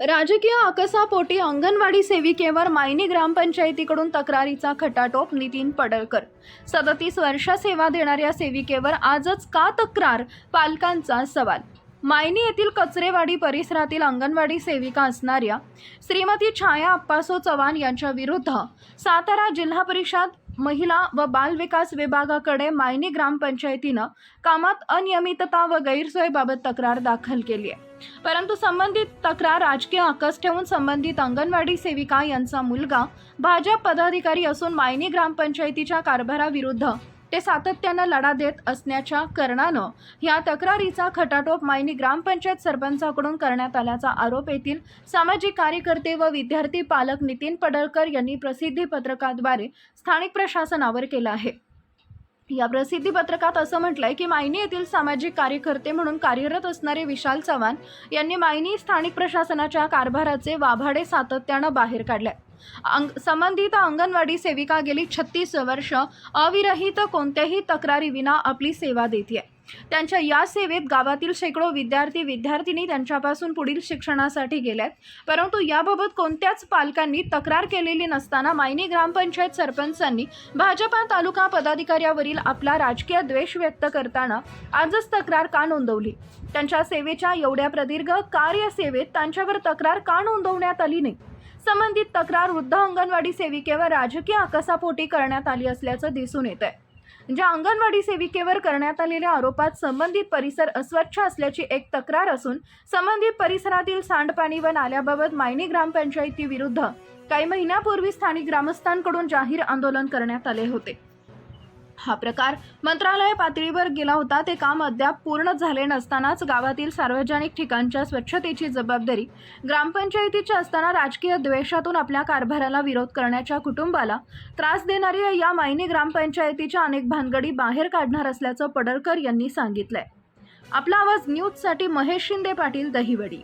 राजकीय आकसापोटी अंगणवाडी सेविकेवर मायनी ग्रामपंचायतीकडून तक्रारीचा खटाटोप नितीन पडळकर. सदतीस वर्ष सेवा देणाऱ्या सेविकेवर आजच का तक्रार? पालकांचा सवाल. मायनी येथील कचरेवाडी परिसरातील अंगणवाडी सेविका असणाऱ्या श्रीमती छाया अप्पासो चव्हाण यांच्या विरुद्ध सातारा जिल्हा परिषद महिला व बालविकास विभागाकडे मायनी ग्रामपंचायतीनं कामात अनियमितता व गैरसोयीबाबत तक्रार दाखल केली आहे. परंतु संबंधित तक्रार राजकीय आकस ठेवून संबंधित अंगणवाडी सेविका यांचा मुलगा भाजप पदाधिकारी असून मायनी ग्रामपंचायतीच्या कारभाराविरुद्ध ते सातत्यानं लढा देत असण्याच्या कारणानं या तक्रारीचा खटाटोप मायनी ग्रामपंचायत सरपंचाकडून करण्यात आल्याचा आरोप येथील सामाजिक कार्यकर्ते व विद्यार्थी पालक नितीन पडळकर यांनी प्रसिद्धी पत्रकाद्वारे स्थानिक प्रशासनावर केला आहे. या प्रसिद्धी पत्रकात असं म्हटलंय की मायनी येथील सामाजिक कार्यकर्ते म्हणून कार्यरत असणारे विशाल चव्हाण यांनी मायनी स्थानिक प्रशासनाच्या कारभाराचे वाभाडे सातत्यानं बाहेर काढले अंग संबंधित अंगणवाडी सेविका गेली छत्तीस वर्ष अविरहित कोणत्याही तक्रारीविना आपली सेवा देते त्यांच्या या सेवेत गावातील शेकडो विद्यार्थी विद्यार्थिनी त्यांच्यापासून पुढील शिक्षणासाठी गेल्यात परंतु याबाबत कोणत्याच पालकांनी तक्रार केलेली नसताना मायनी ग्रामपंचायत सरपंचांनी भाजपा तालुका पदाधिकाऱ्यावरील आपला राजकीय द्वेष व्यक्त करताना आजच तक्रार का नोंदवली? त्यांच्या सेवेच्या एवढ्या प्रदीर्घ कार्यसेवेत त्यांच्यावर तक्रार का नोंदवण्यात आली नाही? संबंधित तक्रार वृद्ध अंगणवाडी सेविकेवर राजकीय आकसापोटी करण्यात आली असल्याचं दिसून येत आहे ज्या अंगणवाडी सेविकेवर करण्यात आलेल्या आरोपात संबंधित परिसर अस्वच्छ असल्याची एक तक्रार असून संबंधित परिसरातील सांडपाणी व नाल्याबाबत मायनी ग्रामपंचायतीविरुद्ध काही महिन्यापूर्वी स्थानिक ग्रामस्थांकडून जाहीर आंदोलन करण्यात आले होते. हा प्रकार मंत्रालय पातळीवर गेला होता. ते काम अद्याप पूर्ण झाले नसतानाच गावातील सार्वजनिक ठिकाणच्या स्वच्छतेची जबाबदारी ग्रामपंचायतीची असताना राजकीय द्वेषातून आपल्या कारभाराला विरोध करण्याच्या कुटुंबाला त्रास देणाऱ्या या मायनी ग्रामपंचायतीच्या अनेक भानगडी बाहेर काढणार असल्याचं पडळकर यांनी सांगितलंय. आपला आवाज न्यूजसाठी महेश शिंदे पाटील दहिवडी.